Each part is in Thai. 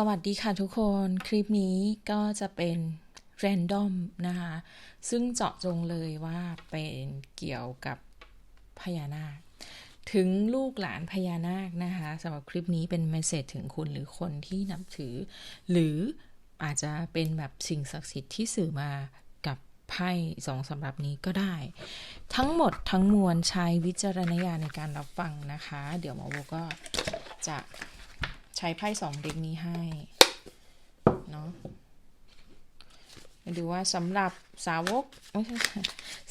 สวัสดีค่ะทุกคนคลิปนี้ก็จะเป็นแรนดอมนะคะ ซึ่งเจาะจงเลยว่าเป็นเกี่ยวกับพญานาค ถึงลูกหลานพญานาคนะคะสำหรับคลิปนี้เป็นเมสเซจถึงคุณหรือคนที่นับถือ หรืออาจจะเป็นแบบสิ่งศักดิ์สิทธิ์ที่สื่อมากับไพ่สองสำหรับนี้ก็ได้ ทั้งหมดทั้งมวลใช้วิจารณญาณในการรับฟังนะคะ เดี๋ยวหมอโบก็จะ ใช้ไพ่สองเด็กนี้ให้เนาะมาดูว่าสำหรับสาวก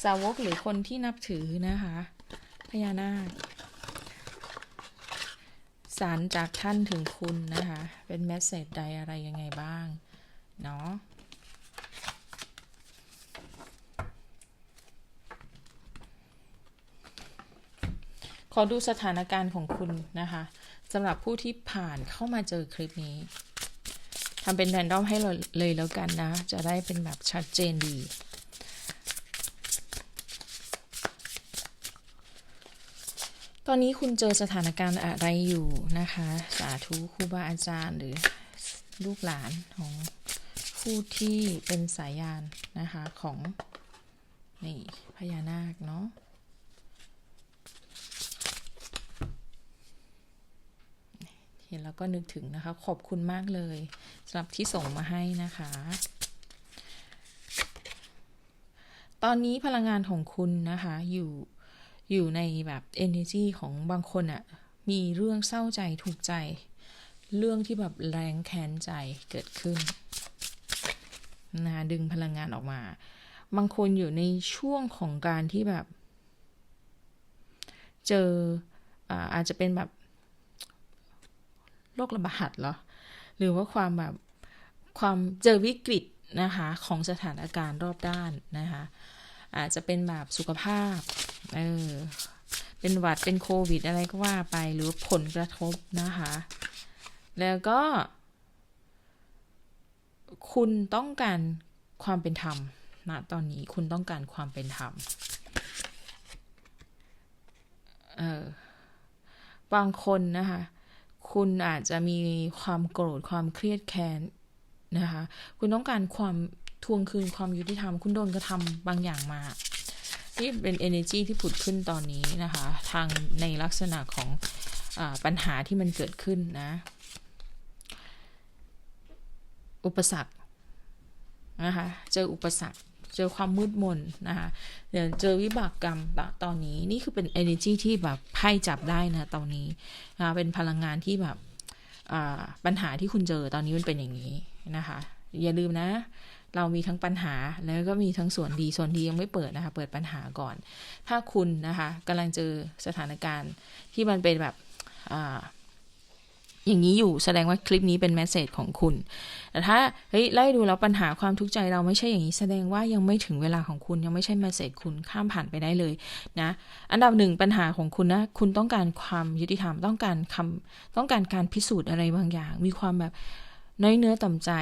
สาวกหรือคนที่นับถือนะคะ พญานาคสารจากท่านถึงคุณนะคะ เป็นแมสเซจใดอะไรยังไงบ้าง เนาะ ขอดูสถานการณ์ของคุณนะคะสำหรับผู้ที่ผ่านเข้ามาเจอคลิปนี้ทำเป็นแรนดอมให้เราเลยแล้วกันนะ จะได้เป็นแบบชัดเจนดี ตอนนี้คุณเจอสถานการณ์อะไรอยู่นะคะ สาธุครูบาอาจารย์หรือลูกหลานของผู้ที่เป็นสายยานนะคะของนี่พญานาคเนาะเห็ นแล้วก็นึกถึงนะคะ ขอบคุณมากเลยสำหรับที่ส่งมาให้นะคะ ตอนนี้พลังงานของคุณนะคะ อยู่อยู่ในแบบ energy ของบางคนอะมีเรื่องเศร้าใจถูกใจ เรื่องที่แบบแรงแค้นใจเกิดขึ้นนะดึงพลังงานออกมา บางคนอยู่ในช่วงของการที่แบบ เจออาอาจจะเป็นแบบ โรคระบาดเหรอ หรือว่าความแบบความเจอวิกฤตนะคะของสถานการณ์รอบด้านนะคะอาจจะเป็นแบบสุขภาพ เออ เป็นหวัดเป็นโควิดอะไรก็ว่าไปหรือผลกระทบนะคะ แล้วก็ คุณต้องการความเป็นธรรมนะตอนนี้คุณต้องการความเป็นธรรม เออบางคนนะคะ คุณอาจจะมีความโกรธความเครียดแค้นนะคะ คุณต้องการความทวงคืนความยุติธรรม คุณโดนกระทำบางอย่างมาที่เป็น energy ที่ผุดขึ้นตอนนี้นะคะ ทางในลักษณะของอปัญหาที่มันเกิดขึ้นนะ อุปสรรคนะคะ เจออุปสรรค เจอความมืดมนนะคะเดี๋ยวเจอวิบากกรรมตอนนี้นี่คือเป็น energy ที่แบบไพ่จับได้นะตอนนี้นะเป็นพลังงานที่แบบปัญหาที่คุณเจอตอนนี้มันเป็นอย่างนี้นะคะ อย่าลืมนะ เรามีทั้งปัญหาแล้วก็มีทั้งส่วนดีส่วนดียังไม่เปิดนะคะ เปิดปัญหาก่อน ถ้าคุณนะคะกำลังเจอสถานการณ์ที่มันเป็นแบบ อย่างนี้อยู่แสดงว่าคลิปนี้เป็นแมสเซจของคุณ แต่ถ้าเฮ้ยไล่ดูแล้วปัญหาความทุกข์ใจเราไม่ใช่อย่างนี้แสดงว่ายังไม่ถึงเวลาของคุณยังไม่ใช่แมสเซจคุณข้ามผ่านไปได้เลยนะอันดับหนึ่งปัญหาของคุณนะคุณต้องการความยุติธรรมต้องการคำต้องการการพิสูจน์อะไรบางอย่าง มีความแบบน้อยเนื้อต่ำใจ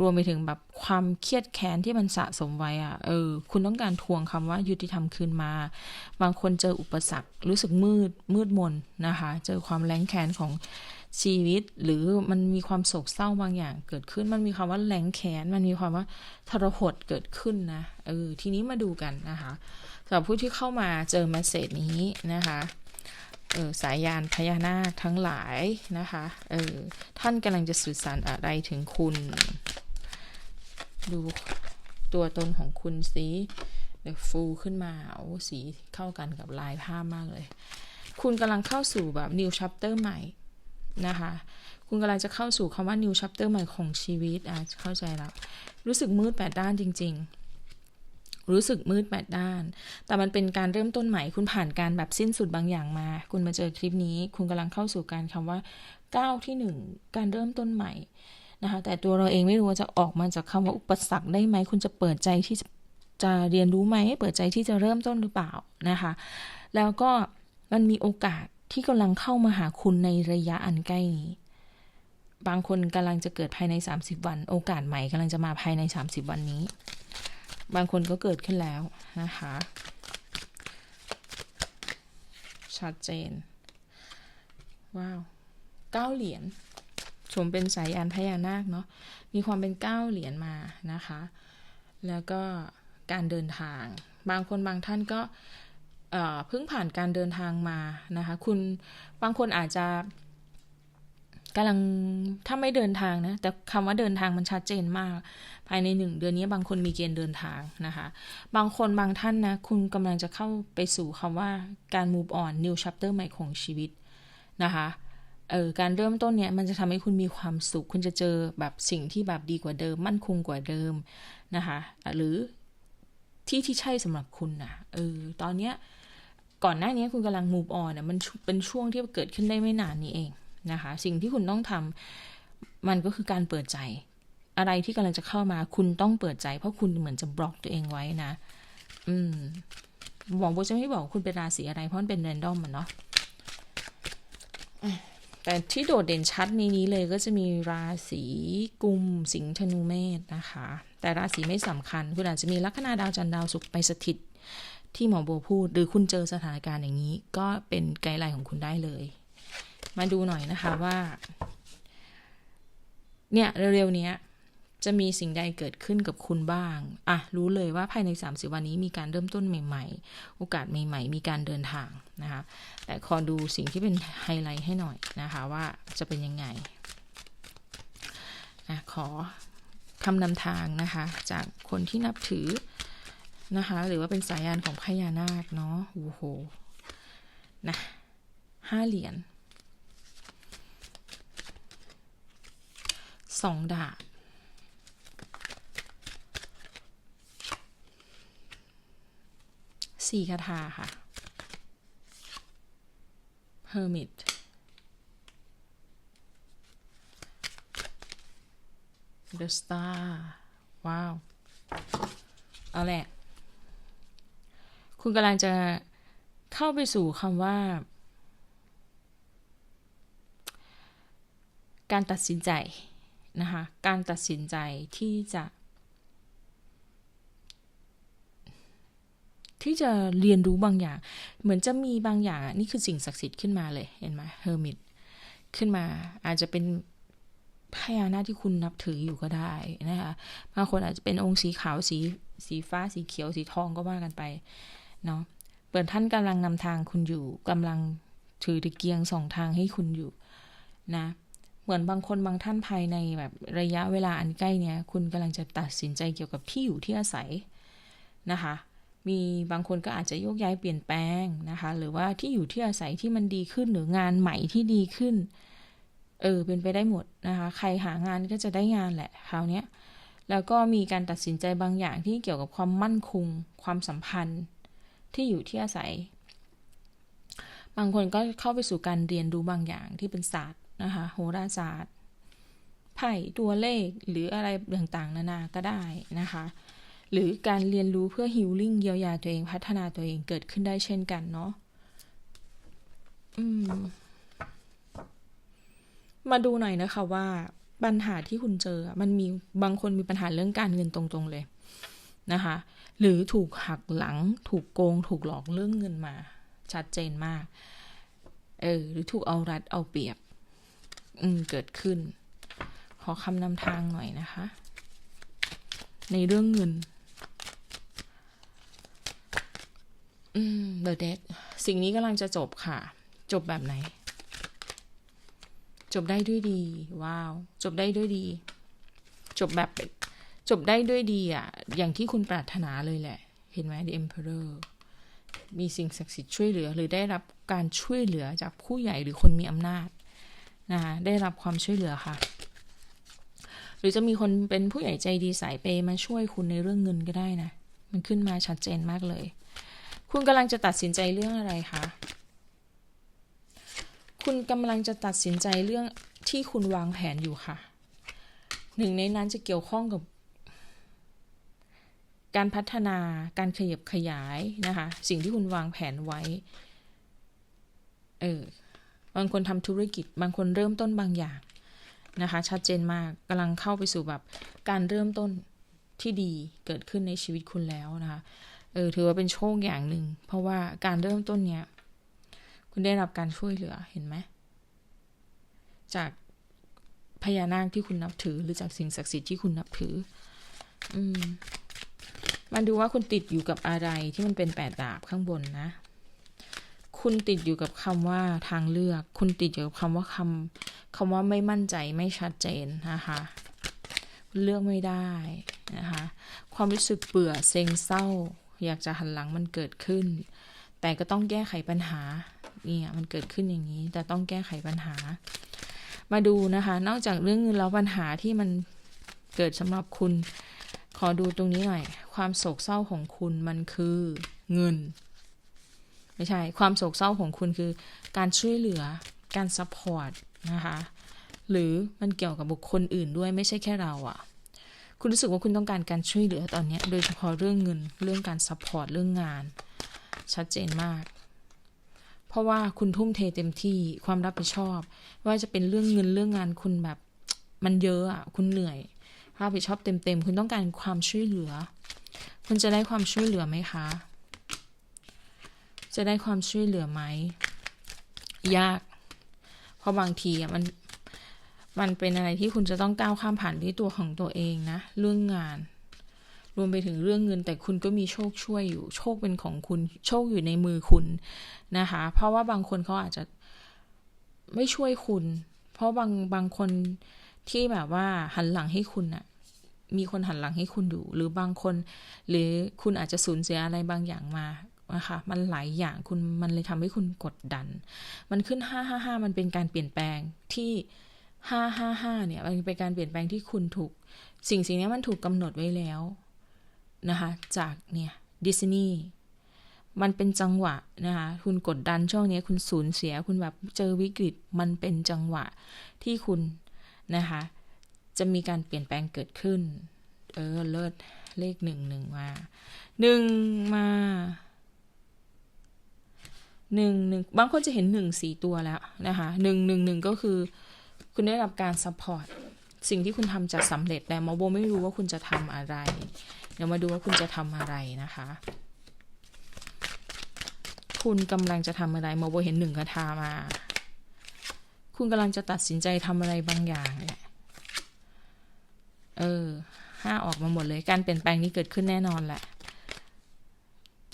รวมไปถึงแบบความเครียดแค้นที่มันสะสมไว้อะเออ คุณต้องการทวงคำว่ายุติธรรมคืนมา บางคนเจออุปสรรครู้สึกมืดมืดมนนะคะ เจอความแรงแค้นของ ชีวิตหรือมันมีความโศกเศร้าบางอย่างเกิดขึ้น มันมีความว่าแหลงแขน มันมีความว่าทรหดเกิดขึ้นนะเออทีนี้มาดูกันนะคะสำหรับผู้ที่เข้ามาเจอแมสเซจนี้นะคะเออสายยานพญานาคทั้งหลายนะคะเออท่านกำลังจะสื่อสารอะไรถึงคุณ ดูตัวตนของคุณสีเดี๋ยวฟูขึ้นมาโอ้สีเข้ากันกับลายผ้ามากเลย คุณกำลังเข้าสู่แบบ new chapter ใหม่ นะคะคุณกำลังจะเข้าสู่คำว่า new chapter ใหม่ของชีวิตอะเข้าใจแล้ว รู้สึกมืดแปดด้านจริง ๆ รู้สึกมืดแปดด้าน แต่มันเป็นการเริ่มต้นใหม่ คุณผ่านการแบบสิ้นสุดบางอย่างมา คุณมาเจอคลิปนี้ คุณกำลังเข้าสู่การคำว่าก้าวที่หนึ่งการเริ่มต้นใหม่นะคะแต่ตัวเราเองไม่รู้ว่าจะออกมาจากคำว่าอุปสรรคได้ไหม คุณจะเปิดใจที่จะเรียนรู้ไหม เปิดใจที่จะเริ่มต้นหรือเปล่านะคะ แล้วก็มันมีโอกาส ที่กำลังเข้ามาหาคุณในระยะอันใกล้นี้ บางคนกำลังจะเกิดภายใน 30 วัน โอกาสใหม่กำลังจะมาภายใน 30 วันนี้ บางคนก็เกิดขึ้นแล้วนะคะ ชัดเจน ว้าวเก้าเหรียญชมเป็นสายยานพญานาคเนาะ มีความเป็นเก้าเหรียญมานะคะ แล้วก็การเดินทาง บางคนบางท่านก็ เพิ่งผ่านการเดินทางมานะคะ คุณบางคนอาจจะกำลังถ้าไม่เดินทางนะ แต่คำว่าเดินทางมันชัดเจนมาก ภายในหนึ่งเดือนนี้บางคนมีเกณฑ์เดินทางนะคะ บางคนบางท่านนะ คุณกำลังจะเข้าไปสู่คำว่าการ move on new chapter ใหม่ของชีวิตนะคะเออการเริ่มต้นเนี่ยมันจะทำให้คุณมีความสุข คุณจะเจอแบบสิ่งที่แบบดีกว่าเดิม มั่นคงกว่าเดิมนะคะ หรือที่ที่ใช่สำหรับคุณนะเออตอนเนี้ย ก่อนหน้านี้คุณกำลัง move on เนี่ยมันเป็นช่วงที่เกิดขึ้นได้ไม่นานนี้เองนะคะ สิ่งที่คุณต้องทำมันก็คือการเปิดใจ อะไรที่กำลังจะเข้ามา คุณต้องเปิดใจ เพราะคุณเหมือนจะบล็อกตัวเองไว้นะ อืมบอกโบจะไม่บอกคุณเป็นราศีอะไรเพราะมันเป็นแรนดอมมันเนาะแต่ที่โดดเด่นชัดในนี้เลยก็จะมีราศีกุมสิงห์ธนูเมษนะคะ แต่ราศีไม่สำคัญ คุณอาจจะมีลัคนาดาวจันทร์ดาวศุกร์ไปสถิต ที่หมอโบพูด หรือคุณเจอสถานการณ์อย่างนี้ ก็เป็นไกด์ไลน์ของคุณได้เลย มาดูหน่อยนะคะว่า เนี่ยเร็วๆนี้จะมีสิ่งใดเกิดขึ้นกับคุณบ้าง อะ รู้เลยว่าภายใน 30 วันนี้มีการเริ่มต้นใหม่ ๆ โอกาสใหม่ ๆ มีการเดินทางนะคะ แต่ขอดูสิ่งที่เป็นไฮไลท์ให้หน่อยนะคะว่าจะเป็นยังไงอะขอคำนำทางนะคะ จากคนที่นับถือ นะคะ หรือว่าเป็นสายยานของพญานาคเนาะโอ้โหนะห้าเหรียญสองดาบสี่คาถาค่ะ Hermit The Star ว้าว เอาแหละ คุณกำลังจะเข้าไปสู่คำว่า การตัดสินใจนะคะ การตัดสินใจที่จะ ที่จะเรียนรู้บางอย่าง เหมือนจะมีบางอย่าง นี่คือสิ่งศักดิ์สิทธิ์ขึ้นมาเลย เห็นไหมเฮอร์มิตขึ้นมาอาจจะเป็นพญานาคที่คุณนับถืออยู่ก็ได้นะคะบางคนอาจจะเป็นองค์สีขาวสีสีฟ้าสีเขียวสีทองก็ว่ากันไป เนาะเปิดท่านกำลังนำทางคุณอยู่กำลังถือตะเกียงสองทางให้คุณอยู่นะ เหมือนบางคนบางท่านภายในแบบระยะเวลาอันใกล้เนี้ยคุณกำลังจะตัดสินใจเกี่ยวกับที่อยู่ที่อาศัยนะคะ มีบางคนก็อาจจะโยกย้ายเปลี่ยนแปลงนะคะ หรือว่าที่อยู่ที่อาศัยที่มันดีขึ้นหรืองานใหม่ที่ดีขึ้น เออเป็นไปได้หมดนะคะ ใครหางานก็จะได้งานแหละคราวนี้แล้วก็มีการตัดสินใจบางอย่างที่เกี่ยวกับความมั่นคง ความสัมพันธ์ ที่อยู่ที่อาศัย บางคนก็เข้าไปสู่การเรียนรู้บางอย่างที่เป็นศาสตร์นะคะโหราศาสตร์ไพ่ตัวเลขหรืออะไรต่างๆ นานาก็ได้นะคะ หรือการเรียนรู้เพื่อฮิลลิ่งเยียวยาตัวเองพัฒนาตัวเองเกิดขึ้นได้เช่นกันเนาะมมาดูหน่อยนะคะว่าปัญหาที่คุณเจอ มันมีบางคนมีปัญหาเรื่องการเงินตรงๆเลยนะคะ หรือถูกหักหลัง ถูกโกง ถูกหลอกเรื่องเงินมา ชัดเจนมาก เออ หรือถูกเอารัดเอาเปรียบ อืม เกิดขึ้น ขอคำนำทางหน่อยนะคะ ในเรื่องเงิน อืม The Dead สิ่งนี้กำลังจะจบค่ะ จบแบบไหน จบได้ด้วยดี ว้าว จบได้ด้วยดี จบแบบ จบได้ด้วยดีอะ อย่างที่คุณปรารถนาเลยแหละ เห็นไหม The Emperor มีสิ่งศักดิ์สิทธิ์ช่วยเหลือ หรือได้รับการช่วยเหลือจากผู้ใหญ่หรือคนมีอำนาจนะคะได้รับความช่วยเหลือค่ะ หรือจะมีคนเป็นผู้ใหญ่ใจดีสายเปมาช่วยคุณในเรื่องเงินก็ได้นะ มันขึ้นมาชัดเจนมากเลย คุณกำลังจะตัดสินใจเรื่องอะไรคะ คุณกำลังจะตัดสินใจเรื่องที่คุณวางแผนอยู่ค่ะ หนึ่งในนั้นจะเกี่ยวข้องกับ การพัฒนาการขยับขยายนะคะ สิ่งที่คุณวางแผนไว้ เออบางคนทำธุรกิจ บางคนเริ่มต้นบางอย่างนะคะ ชัดเจนมากกำลังเข้าไปสู่แบบการเริ่มต้นที่ดีเกิดขึ้นในชีวิตคุณแล้วนะคะ เออถือว่าเป็นโชคอย่างหนึ่ง เพราะว่าการเริ่มต้นเนี้ย คุณได้รับการช่วยเหลือเห็นไหม จากพญานาคที่คุณนับถือ หรือจากสิ่งศักดิ์สิทธิ์ที่คุณนับถือ อืม มาดูว่าคุณติดอยู่กับอะไรที่มันเป็นแปดดาบข้างบนนะ คุณติดอยู่กับคำว่าทางเลือก คุณติดอยู่กับคำว่าคำคำว่าไม่มั่นใจไม่ชัดเจนนะคะเลือกไม่ได้นะคะ ความรู้สึกเบื่อเซ็งเศร้า อยากจะหันหลังมันเกิดขึ้น แต่ก็ต้องแก้ไขปัญหา เนี่ยมันเกิดขึ้นอย่างนี้ แต่ต้องแก้ไขปัญหา มาดูนะคะ นอกจากเรื่องเงินแล้วปัญหาที่มันเกิดสำหรับคุณ ขอดูตรงนี้หน่อย ความโศกเศร้าของคุณมันคือเงิน ไม่ใช่ ความโศกเศร้าของคุณคือ การช่วยเหลือ การซัพพอร์ตนะคะ หรือมันเกี่ยวกับบุคคลอื่นด้วยไม่ใช่แค่เราอะคุณรู้สึกว่าคุณต้องการการช่วยเหลือตอนนี้ โดยเฉพาะเรื่องเงิน เรื่องการซัพพอร์ต เรื่องงาน ชัดเจนมากเพราะว่าคุณทุ่มเทเต็มที่ความรับผิดชอบ ว่าจะเป็นเรื่องเงินเรื่องงานคุณแบบ มันเยอะอะ คุณเหนื่อย รับผิดชอบเต็มๆ คุณต้องการความช่วยเหลือ คุณจะได้ความช่วยเหลือไหมคะ จะได้ความช่วยเหลือไหม ยาก เพราะบางทีอะมัน มันเป็นอะไรที่คุณจะต้องก้าวข้ามผ่านที่ตัวของตัวเองนะ เรื่องงาน รวมไปถึงเรื่องเงิน แต่คุณก็มีโชคช่วยอยู่ โชคเป็นของคุณ โชคอยู่ในมือคุณนะคะ เพราะว่าบางคนเขาอาจจะไม่ช่วยคุณ เพราะบางบางคนที่แบบว่าหันหลังให้คุณอะ มีคนหันหลังให้คุณดูหรือบางคน หรือคุณอาจจะสูญเสียอะไรบางอย่างมานะคะมันหลายอย่างคุณมันเลยทำให้คุณกดดัน มันขึ้นห้าห้าห้ามันเป็นการเปลี่ยนแปลงที่ห้าห้าห้าเนี่ย มันเป็นการเปลี่ยนแปลงที่คุณถูก สิ่งสิ่งนี้มันถูกกำหนดไว้แล้วนะคะ จากเนี่ยดิสนีย์มันเป็นจังหวะนะคะ คุณกดดันช่วงนี้คุณสูญเสีย คุณแบบเจอวิกฤต มันเป็นจังหวะที่คุณนะคะ จะมีการเปลี่ยนแปลงเกิดขึ้น เออ เลิศเลขหนึ่งหนึ่งมาหนึ่งมาหนึ่งหนึ่งบางคนจะเห็นหนึ่งสี่ตัวแล้วนะคะหนึ่งหนึ่งหนึ่งก็คือ คุณได้รับการซัพพอร์ตสิ่งที่คุณทำจะสำเร็จแต่มอโบไม่รู้ว่าคุณจะทำอะไร เดี๋ยวมาดูว่าคุณจะทำอะไรนะคะ คุณกำลังจะทำอะไรมอโบเห็นหนึ่งคาถามา คุณกำลังจะตัดสินใจทำอะไรบางอย่างแหละ เออห้าออกมาหมดเลยการเปลี่ยนแปลงนี้เกิดขึ้นแน่นอนแหละ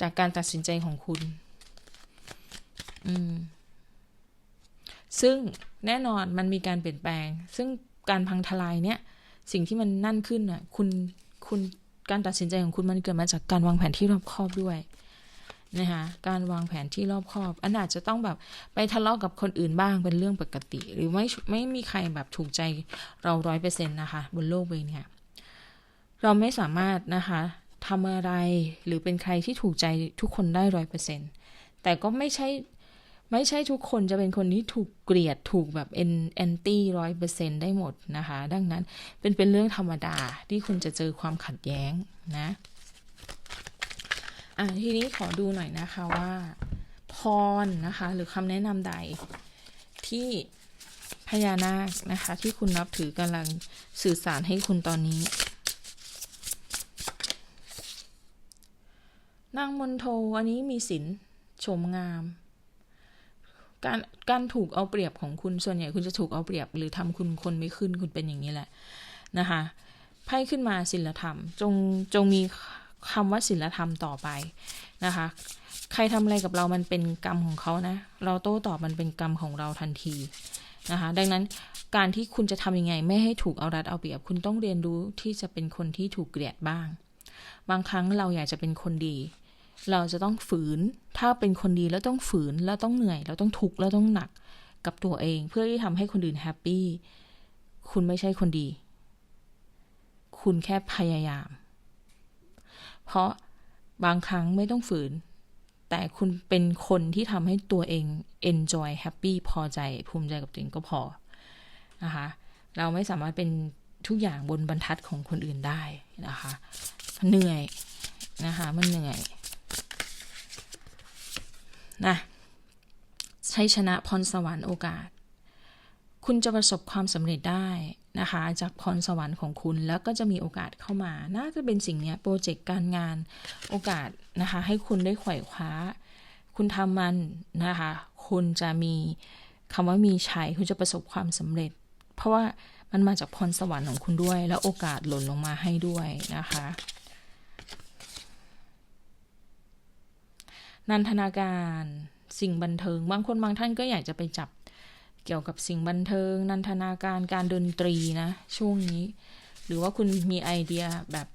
จากการตัดสินใจของคุณ อืม ซึ่งแน่นอนมันมีการเปลี่ยนแปลง ซึ่งการพังทลายเนี่ย สิ่งที่มันนั่นขึ้นน่ะ คุณคุณการตัดสินใจของคุณมันเกิดมาจากการวางแผนที่รอบคอบด้วย นะคะการวางแผนที่รอบคอบ อันอาจจะต้องแบบไปทะเลาะกับคนอื่นบ้างเป็นเรื่องปกติ หรือไม่ไม่มีใครแบบถูกใจเราร้อยเปอร์เซ็นต์นะคะ บนโลกใบนี้เราไม่สามารถนะคะทำอะไรหรือเป็นใครที่ถูกใจทุกคนได้ร้อยเปอร์เซ็นต์แต่ก็ไม่ใช่ไม่ใช่ทุกคนจะเป็นคนที่ถูกเกลียดถูกแบบเอนแอนตี้ร้อยเปอร์เซ็นได้หมดนะคะ ดังนั้นเป็นเป็นเรื่องธรรมดาที่คุณจะเจอความขัดแย้งนะ อะทีนี้ขอดูหน่อยนะคะว่า พรนะคะ หรือคำแนะนำใดที่พญานาคนะคะ ที่คุณนับถือกำลังสื่อสารให้คุณตอนนี้ นางมนโทอันนี้มีศิลชมงาม การการถูกเอาเปรียบของคุณส่วนใหญ่คุณจะถูกเอาเปรียบ หรือทำคุณคนไม่ขึ้นคุณเป็นอย่างนี้แหละนะคะไพ่ขึ้นมาศิลธรรม จงจงมี คำว่าศีลธรรมต่อไปนะคะ ใครทำอะไรกับเรามันเป็นกรรมของเขานะ เราโต้ตอบมันเป็นกรรมของเราทันทีนะคะ ดังนั้นการที่คุณจะทำยังไง ไม่ให้ถูกเอารัดเอาเปรียบ คุณต้องเรียนรู้ที่จะเป็นคนที่ถูกเกลียดบ้าง บางครั้งเราอยากจะเป็นคนดี เราจะต้องฝืน ถ้าเป็นคนดีแล้วต้องฝืน แล้วต้องเหนื่อย แล้วต้องทุกข์ แล้วต้องหนักกับตัวเอง เพื่อที่ทำให้คนอื่นแฮปปี้ คุณไม่ใช่คนดี คุณแค่พยายาม เพราะบางครั้งไม่ต้องฝืน แต่คุณเป็นคนที่ทำให้ตัวเอง enjoy happy พอใจ ภูมิใจกับตัวเองก็พอนะคะเราไม่สามารถเป็นทุกอย่างบนบรรทัดของคนอื่นได้นะคะเหนื่อยนะคะมันเหนื่อยนะใช้ชนะพรสวรรค์โอกาส คุณจะประสบความสำเร็จได้ นะคะ จากพรสวรรค์ของคุณแล้วก็จะมีโอกาสเข้ามา น่าจะเป็นสิ่งนี้โปรเจกต์การงานโอกาสนะคะ ให้คุณได้ไขว่คว้า คุณทำมันนะคะ คุณจะมีคำว่ามีชัยคุณจะประสบความสำเร็จ เพราะว่ามันมาจากพรสวรรค์ของคุณด้วย แล้วโอกาสหล่นลงมาให้ด้วยนะคะนันทนาการสิ่งบันเทิง บางคนบางท่านก็อยากจะไปจับ เกี่ยวกับสิ่งบันเทิง นันทนาการการดนตรีนะ ช่วงนี้ หรือว่าคุณมีไอเดียแบบ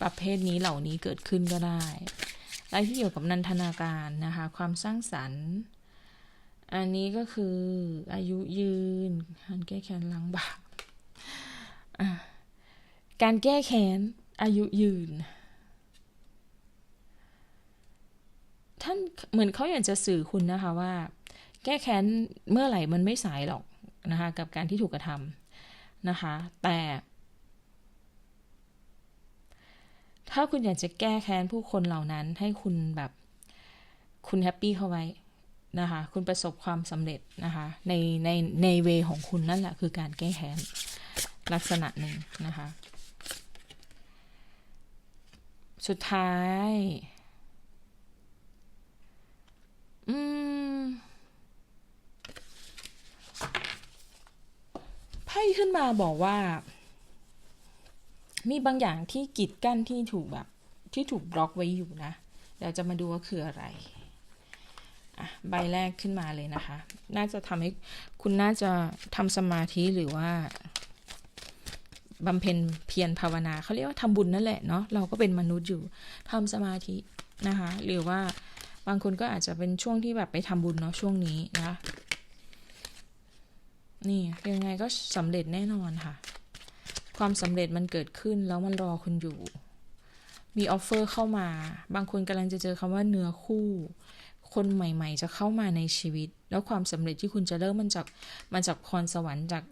ประเภทนี้เหล่านี้เกิดขึ้นก็ได้อะไรที่เกี่ยวกับนันทนาการนะคะ ความสร้างสรรค์ อันนี้ก็คืออายุยืนการแก้แค้นล้างบาปการแก้แค้นอายุยืน ท่านเหมือนเขาอยากจะสื่อคุณนะคะว่า แก้แค้นเมื่อไหร่มันไม่สายหรอกนะคะ กับการที่ถูกกระทำนะคะ แต่ ถ้าคุณอยากจะแก้แค้นผู้คนเหล่านั้น ให้คุณแบบคุณแฮปปี้เข้าไว้นะคะ คุณประสบความสำเร็จนะคะ ในในในเวของคุณนั่นแหละคือการแก้แค้นลักษณะหนึ่งนะคะ สุดท้าย อืม ไพ่ขึ้นมาบอกว่า มีบางอย่างที่กีดกั้นที่ถูกแบบ ที่ถูกบล็อกไว้อยู่นะเดี๋ยวจะมาดูว่าคืออะไรใบแรกขึ้นมาเลยนะคะ น่าจะทำให้คุณน่าจะทำสมาธิหรือว่าบำเพ็ญเพียรภาวนาเขาเรียกว่าทำบุญนั่นแหละเนาะเราก็เป็นมนุษย์อยู่ทำสมาธินะคะ หรือว่าบางคนก็อาจจะเป็นช่วงที่แบบไปทำบุญเนาะช่วงนี้นะ นี่ยังไงก็สำเร็จแน่นอนค่ะ ความสำเร็จมันเกิดขึ้นแล้วมันรอคุณอยู่ มีออฟเฟอร์เข้ามา บางคนกำลังจะเจอคำว่าเนื้อคู่ คนใหม่ ๆ จะเข้ามาในชีวิต แล้วความสำเร็จที่คุณจะเริ่มมันจากมันจากพรสวรรค์จาก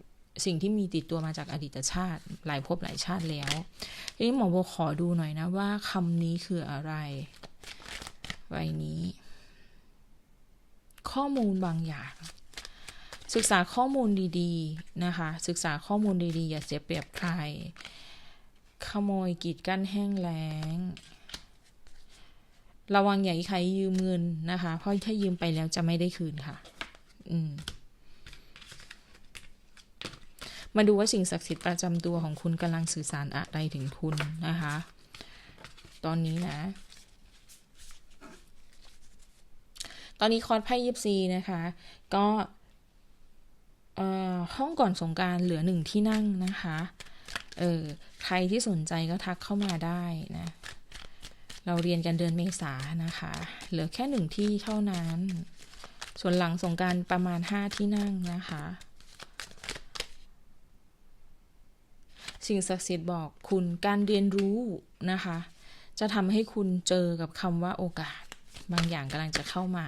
สิ่งที่มีติดตัวมาจากอดีตชาติ หลายภพหลายชาติแล้วทีนี้หมอโบขอดูหน่อยนะว่าคำนี้คืออะไรใบนี้ ข้อมูลบางอย่าง ศึกษาข้อมูลดีๆนะคะ ศึกษาข้อมูลดีๆ อย่าเสียเปรียบใคร ขโมยกีดกั้นแห้งแล้ง ระวังอย่าให้ใครยืมเงินนะคะ เพราะถ้ายืมไปแล้วจะไม่ได้คืนค่ะ อืมมาดูว่าสิ่งศักดิ์สิทธิ์ประจำตัวของคุณกำลังสื่อสารอะไรถึงคุณนะคะ ตอนนี้นะ ตอนนี้คอร์สไพ่ยิบซีนะคะ ก็ ห้องก่อนสงการเหลือหนึ่งที่นั่งนะคะ เออใครที่สนใจก็ทักเข้ามาได้นะ เราเรียนกันเดือนเมษานะคะ เหลือแค่หนึ่งที่เท่านั้น ส่วนหลังสงการประมาณห้าที่นั่งนะคะ สิ่งศักดิ์สิทธิ์บอกคุณการเรียนรู้นะคะ จะทำให้คุณเจอกับคำว่าโอกาส บางอย่างกำลังจะเข้ามา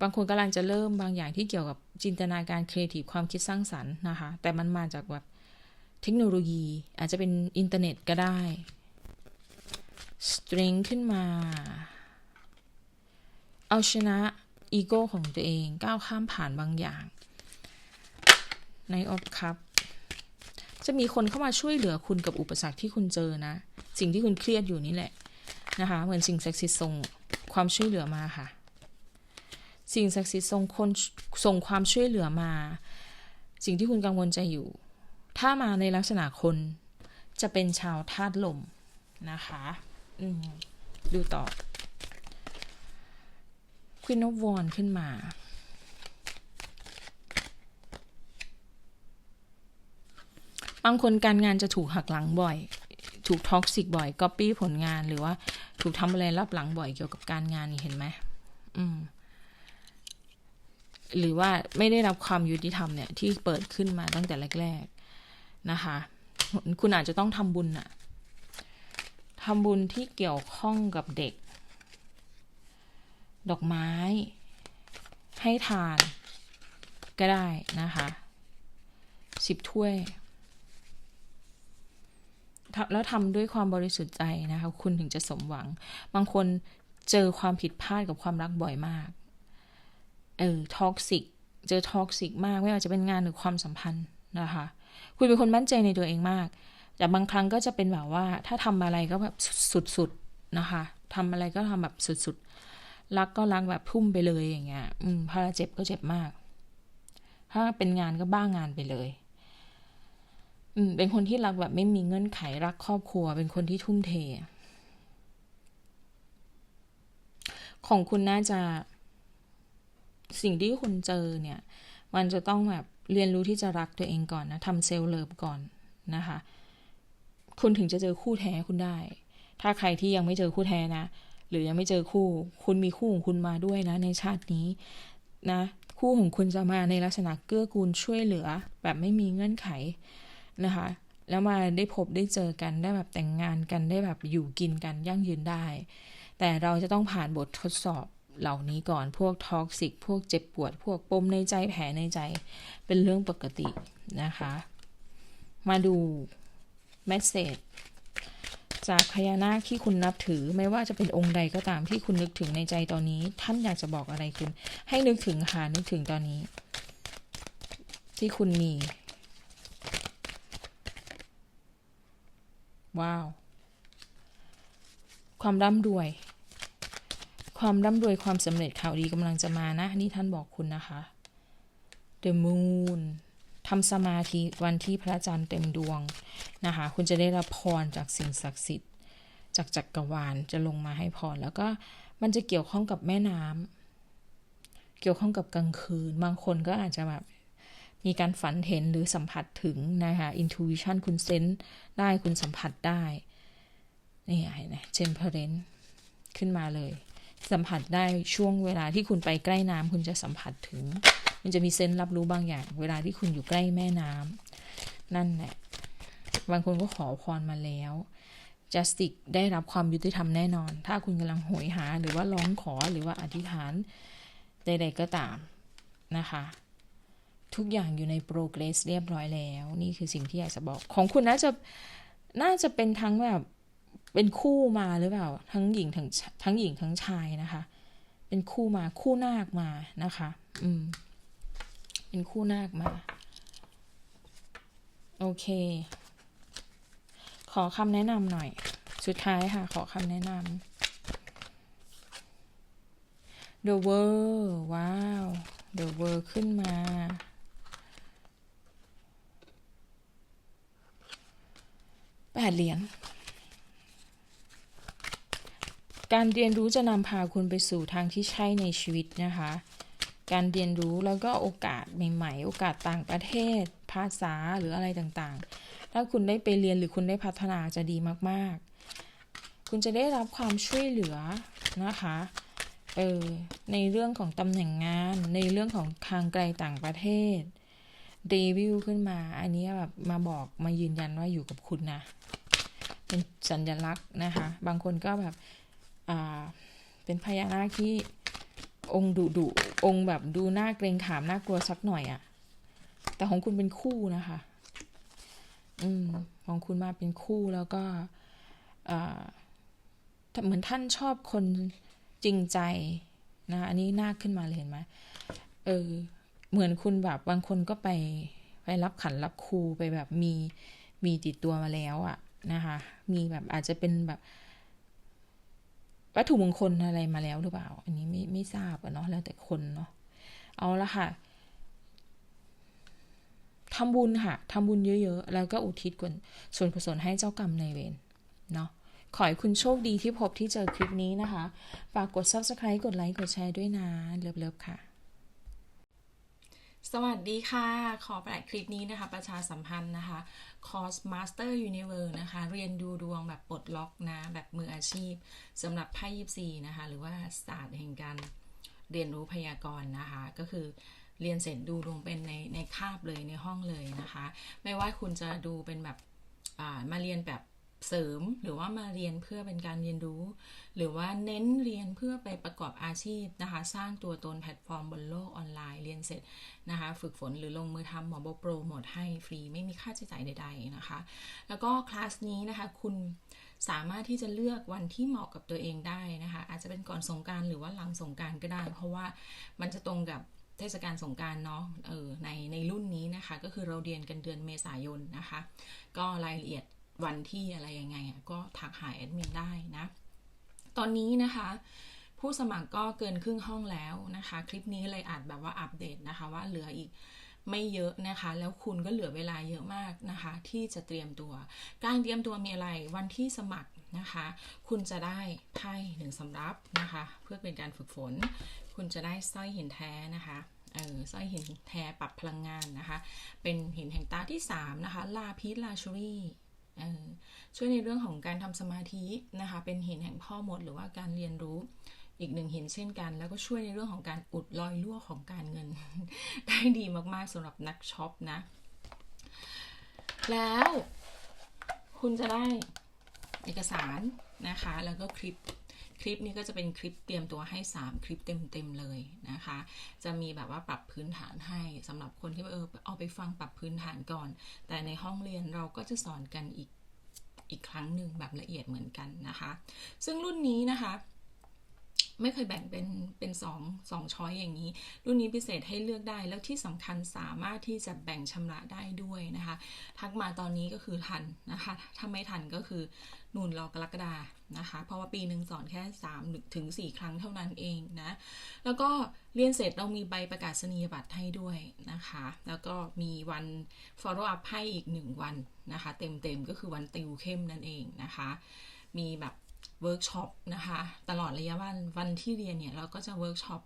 บางคนกำลังจะเริ่มบางอย่างที่เกี่ยวกับจินตนาการครีเอทีฟความคิดสร้างสรรค์นะคะ แต่มันมาจากแบบเทคโนโลยี อาจจะเป็นอินเทอร์เน็ตก็ได้สตริงขึ้นมา เอาชนะอีโก้ของตัวเองก้าวข้ามผ่านบางอย่าง ในอบครับ จะมีคนเข้ามาช่วยเหลือคุณกับอุปสรรคที่คุณเจอนะ สิ่งที่คุณเครียดอยู่นี่แหละนะคะ เหมือนสิ่งศักดิ์สิทธิ์ส่งความช่วยเหลือมาค่ะ สิ่งศักดิ์สิทธิ์ส่งคนส่งความช่วยเหลือมา สิ่งที่คุณกังวลใจอยู่ ถ้ามาในลักษณะคนจะเป็นชาวธาตุลมนะคะดูต่อควินอฟวอนขึ้นมา บางคนการงานจะถูกหักหลังบ่อย ถูกท็อกซิกบ่อยก๊อปปี้ผลงานหรือว่า ถูกทำอะไรรับหลังบ่อยเกี่ยวกับการงานนี่เห็นไหมอืม หรือว่าไม่ได้รับความยุติธรรมเนี่ยที่เปิดขึ้นมาตั้งแต่แรก ๆนะคะ คุณอาจจะต้องทำบุญอะทำบุญที่เกี่ยวข้องกับเด็ก ดอกไม้ ให้ทานก็ได้นะคะสิบถ้วย แล้วทำด้วยความบริสุทธิ์ใจนะคะ คุณถึงจะสมหวัง บางคนเจอความผิดพลาดกับความรักบ่อยมาก เออท็อกซิกเจอท็อกซิกมากไม่ว่าจะเป็นงานหรือความสัมพันธ์นะคะคุณเป็นคนมั่นใจในตัวเองมาก แต่บางครั้งก็จะเป็นแบบว่า ถ้าทำอะไรก็แบบสุดๆนะคะทำอะไรก็ทำแบบสุดๆรักก็รักแบบพุ่มไปเลยอย่างเงี้ยอืมพอเจ็บก็เจ็บมาก ถ้าเป็นงานก็บ้างงานไปเลยอืมเป็นคนที่รักแบบไม่มีเงื่อนไขรักครอบครัว เป็นคนที่ทุ่มเท ของคุณน่าจะ สิ่งที่คุณเจอเนี่ย มันจะต้องแบบเรียนรู้ที่จะรักตัวเองก่อนนะทำเซลล์เลิฟก่อนนะคะ คุณถึงจะเจอคู่แท้คุณได้ ถ้าใครที่ยังไม่เจอคู่แท้นะ หรือยังไม่เจอคู่ คุณมีคู่ของคุณมาด้วยนะ ในชาตินี้นะ คู่ของคุณจะมาในลักษณะเกื้อกูลช่วยเหลือ แบบไม่มีเงื่อนไขนะคะ แล้วมาได้พบได้เจอกันได้แบบแต่งงานกันได้แบบอยู่กินกันยั่งยืนได้ แต่เราจะต้องผ่านบททดสอบ เหล่านี้ก่อนพวกท็อกซิกพวกเจ็บปวด พวกปมในใจแผลในใจเป็นเรื่องปกตินะคะ มาดูเมสเซจจากพญานาคที่คุณนับถือไม่ว่าจะเป็นองค์ใดก็ตามที่คุณนึกถึงในใจตอนนี้ ท่านอยากจะบอกอะไรคุณ ให้นึกถึงหานึกถึงตอนนี้ ที่คุณมี ว้าว ความร่ำรวย ความร่ำรวยความสำเร็จข่าวดีกำลังจะมานะ นี่ท่านบอกคุณนะคะ The Moon ทำสมาธิวันที่พระจันทร์เต็มดวงนะคะ คุณจะได้รับพรจากสิ่งศักดิ์สิทธิ์ จากจักกรวาลจะลงมาให้พร แล้วก็มันจะเกี่ยวข้องกับแม่น้ำเกี่ยวข้องกับกลางคืน บางคนก็อาจจะแบบมีการฝันเห็นหรือสัมผัสถึงนะคะ intuition คุณเซนส์ได้คุณสัมผัสได้ นี่ไงนะเจมเพเรนขึ้นมาเลย สัมผัสได้ช่วงเวลาที่คุณไปใกล้น้ำคุณจะสัมผัสถึง มันจะมีเซนส์รับรู้บางอย่าง เวลาที่คุณอยู่ใกล้แม่น้ำนั่นแหละบางคนก็ขอพรมาแล้ว justice ได้รับความยุติธรรมแน่นอน ถ้าคุณกำลังโหยหาหรือว่าร้องขอหรือว่าอธิษฐานใดๆก็ตามนะคะ ทุกอย่างอยู่ใน progress เรียบร้อยแล้ว นี่คือสิ่งที่อยากจะบอก ของคุณน่าจะน่าจะเป็นทั้งแบบ เป็นคู่มาหรือเปล่า ทั้งหญิงทั้งทั้งหญิงทั้งชายนะคะ เป็นคู่มาคู่นาคมานะคะ อืม เป็นคู่นาคมา โอเค ขอคำแนะนำหน่อย สุดท้ายค่ะ ขอคำแนะนำ The World ว้าว The World ขึ้นมาแปดเหรียญ การเรียนรู้จะนำพาคุณไปสู่ทางที่ใช่ในชีวิตนะคะ การเรียนรู้แล้วก็โอกาสใหม่ ๆ โอกาสต่างประเทศ ภาษาหรืออะไรต่างๆ ถ้าคุณได้ไปเรียนหรือคุณได้พัฒนาจะดีมากๆ คุณจะได้รับความช่วยเหลือนะคะเออในเรื่องของตำแหน่งงาน ในเรื่องของทางไกลต่างประเทศเดวิลขึ้นมา อันนี้แบบมาบอกมายืนยันว่าอยู่กับคุณนะ เป็นสัญลักษณ์นะคะ บางคนก็แบบ เป็นพญานาคที่องค์ดุดุองค์แบบดูน่าเกรงขามน่ากลัวสักหน่อยอะแต่ของคุณเป็นคู่นะคะ อืมของคุณมาเป็นคู่แล้วก็เหมือนท่านชอบคนจริงใจนะอันนี้นาขึ้นมาเลยเห็นไหมเออเหมือนคุณแบบบางคนก็ไปไปรับขันรับครูไปแบบมีมีติดตัวมาแล้วอะนะคะ มีแบบอาจจะเป็นแบบ วัตถุมงคลอะไรมาแล้วหรือเปล่า อันนี้ไม่ไม่ทราบอะเนาะแล้วแต่คนเนาะเอาละค่ะทำบุญค่ะทำบุญเยอะๆ แล้วก็อุทิศกุส่วนกุศลให้เจ้ากรรมในเวรเนาะขอให้คุณโชคดีที่พบที่เจอคลิปนี้นะคะ ฝากกด subscribe กดไลค์กดแชร์ด้วยนะ เลิฟๆค่ะ สวัสดีค่ะ ขอแปดคลิปนี้นะคะ ประชาสัมพันธ์นะคะคอร์ส Master Universe นะคะ เรียนดูดวงแบบปลดล็อกนะ แบบมืออาชีพสำหรับไพ่ยิปซีนะคะ หรือว่าศาสตร์แห่งการเรียนรู้พยากรณ์นะคะ ก็คือเรียนเสร็จดูดวงเป็นในในคาบเลยในห้องเลยนะคะ ไม่ว่าคุณจะดูเป็นแบบมาเรียนแบบ เสริมหรือว่ามาเรียนเพื่อเป็นการเรียนรู้ หรือว่าเน้นเรียนเพื่อไปประกอบอาชีพนะคะ สร้างตัวตนแพลตฟอร์มบนโลกออนไลน์เรียนเสร็จนะคะ ฝึกฝนหรือลงมือทำหมอโบโปรโมทให้ฟรีไม่มีค่าใช้จ่ายใด ๆนะคะ แล้วก็คลาสนี้นะคะคุณสามารถที่จะเลือกวันที่เหมาะกับตัวเองได้นะคะ อาจจะเป็นก่อนสงการหรือว่าหลังสงการก็ได้ เพราะว่ามันจะตรงกับเทศกาลสงการเนาะเออในในรุ่นนี้นะคะ ก็คือเราเรียนกันเดือนเมษายนนะคะ ก็รายละเอียด วันที่อะไรยังไงก็ทักหาแอดมินได้นะ ตอนนี้นะคะ ผู้สมัครก็เกินครึ่งห้องแล้วนะคะ คลิปนี้เลยอาจแบบว่าอัปเดตนะคะ ว่าเหลืออีกไม่เยอะนะคะ แล้วคุณก็เหลือเวลาเยอะมากนะคะ ที่จะเตรียมตัว การเตรียมตัวมีอะไรวันที่สมัครนะคะ คุณจะได้ไพ่หนึ่งสำรับนะคะ เพื่อเป็นการฝึกฝน คุณจะได้สร้อยหินแท้นะคะเออสร้อยหินแท้ปรับพลังงานนะคะ เป็นหินแห่งตาที่ 3 นะคะ ลาพิสลาชูรี่ ช่วยในเรื่องของการทำสมาธินะคะ เป็นหินแห่งพ่อหมด หรือว่าการเรียนรู้อีกหนึ่งหินเช่นกัน แล้วก็ช่วยในเรื่องของการอุดรอยรั่วของการเงิน ได้ดีมากๆสำหรับนักช็อปนะ แล้วคุณจะได้เอกสารนะคะ แล้วก็คลิป คลิปนี้ก็จะเป็นคลิปเตรียมตัวให้ 3 คลิปเต็มๆเลยนะคะ จะมีแบบว่าปรับพื้นฐานให้สำหรับคนที่เออเอาไปฟังปรับพื้นฐานก่อน แต่ในห้องเรียนเราก็จะสอนกันอีกอีกครั้งหนึ่งแบบละเอียดเหมือนกันนะคะ ซึ่งรุ่นนี้นะคะ ไม่เคยแบ่งเป็นเป็นสองสองช้อยอย่างนี้ รุ่นนี้พิเศษให้เลือกได้แล้วที่สำคัญสามารถที่จะแบ่งชำระได้ด้วยนะคะ ทักมาตอนนี้ก็คือทันนะคะ ถ้าไม่ทันก็คือนุ่นรอกรกฎา นะคะ เพราะว่าปีหนึ่งสอนแค่3ถึง4ครั้งเท่านั้นเองนะ แล้วก็เรียนเสร็จเรามีใบประกาศนียบัตรให้ด้วยนะคะ แล้วก็มีวัน follow up ให้อีก 1 วันนะคะ เต็มๆ ก็คือวันติวเข้มนั่นเองนะคะ มีแบบเวิร์กช็อปนะคะ ตลอดระยะวันวันที่เรียนเนี่ย เราก็จะเวิร์กช็อป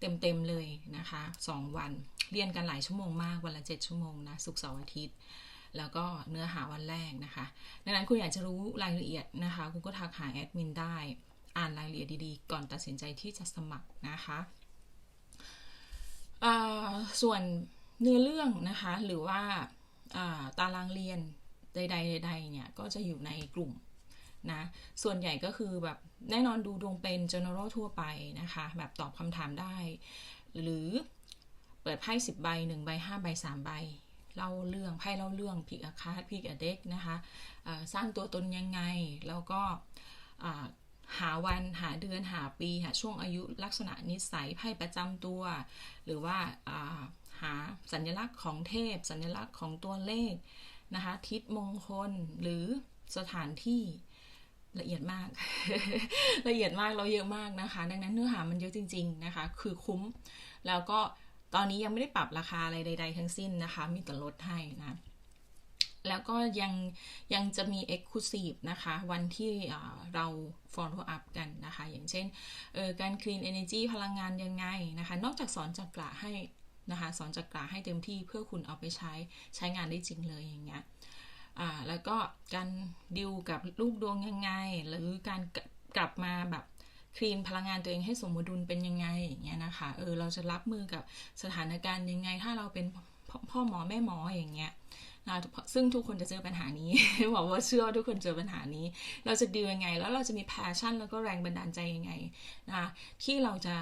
เต็มๆเลยนะคะ 2 วัน เรียนกันหลายชั่วโมงมาก วันละ 7 ชั่วโมงนะ ศุกร์เสาร์อาทิตย์ แล้วก็เนื้อหาวันแรกนะคะ ดังนั้นคุณอยากจะรู้รายละเอียดนะคะ คุณก็ทักหาแอดมินได้ อ่านรายละเอียดดีๆ ก่อนตัดสินใจที่จะสมัครนะคะส่วนเนื้อเรื่องนะคะ หรือว่าตารางเรียนใดๆใดๆเนี่ยก็จะอยู่ในกลุ่มนะส่วนใหญ่ก็คือแบบแน่นอนดูดวงเป็น general ทั่วไปนะคะ แบบตอบคำถามได้ หรือเปิดไพ่สิบใบหนึ่งใบห้าใบสามใบ เล่าเรื่องไพ่เล่าเรื่องพิกอาคาดพิกอาเด็กนะคะสร้างตัวตนยังไง แล้วก็หาวันหาเดือนหาปีหาช่วงอายุลักษณะนิสัยไพ่ประจำตัว หรือว่าหาสัญลักษณ์ของเทพ สัญลักษณ์ของตัวเลขนะคะทิศมงคลหรือสถานที่ละเอียดมาก ละเอียดมากเราเยอะมากนะคะ ดังนั้นเนื้อหามันเยอะจริง ๆนะคะ คือคุ้มแล้วก็ ตอนนี้ยังไม่ได้ปรับราคาอะไรใด ๆ ทั้งสิ้นนะคะ มีแต่ลดให้นะ แล้วก็ยังยังจะมี Exclusive นะคะ วันที่เรา follow up กันนะคะ อย่างเช่นการ clean energy พลังงานยังไงนะคะ นอกจากสอนจักระให้นะคะสอนจักระให้เต็มที่เพื่อคุณเอาไปใช้ใช้งานได้จริงเลยอย่างเงี้ยแล้วก็การดิวกับลูกดวงยังไง หรือการกลับมาแบบ คลีนพลังงานตัวเองให้สมดุลเป็นยังไงอย่างเงี้ยนะคะเออเราจะรับมือกับสถานการณ์ยังไง ถ้าเราเป็นพ่อหมอแม่หมออย่างเงี้ยนะซึ่งทุกคนจะเจอปัญหานี้บอกว่าเชื่อทุกคนเจอปัญหานี้ เราจะดิวยังไง แล้วเราจะมีแพชชั่น แล้วก็แรงบันดาลใจยังไงนะที่เราจะ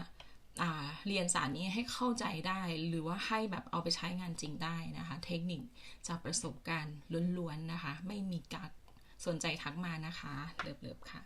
เรียนสารนี้ให้เข้าใจได้หรือว่าให้แบบเอาไปใช้งานจริงได้นะคะ เทคนิคจากประสบการณ์ล้วนๆนะคะ ไม่มีกักสนใจทักมานะคะเลิบๆค่ะ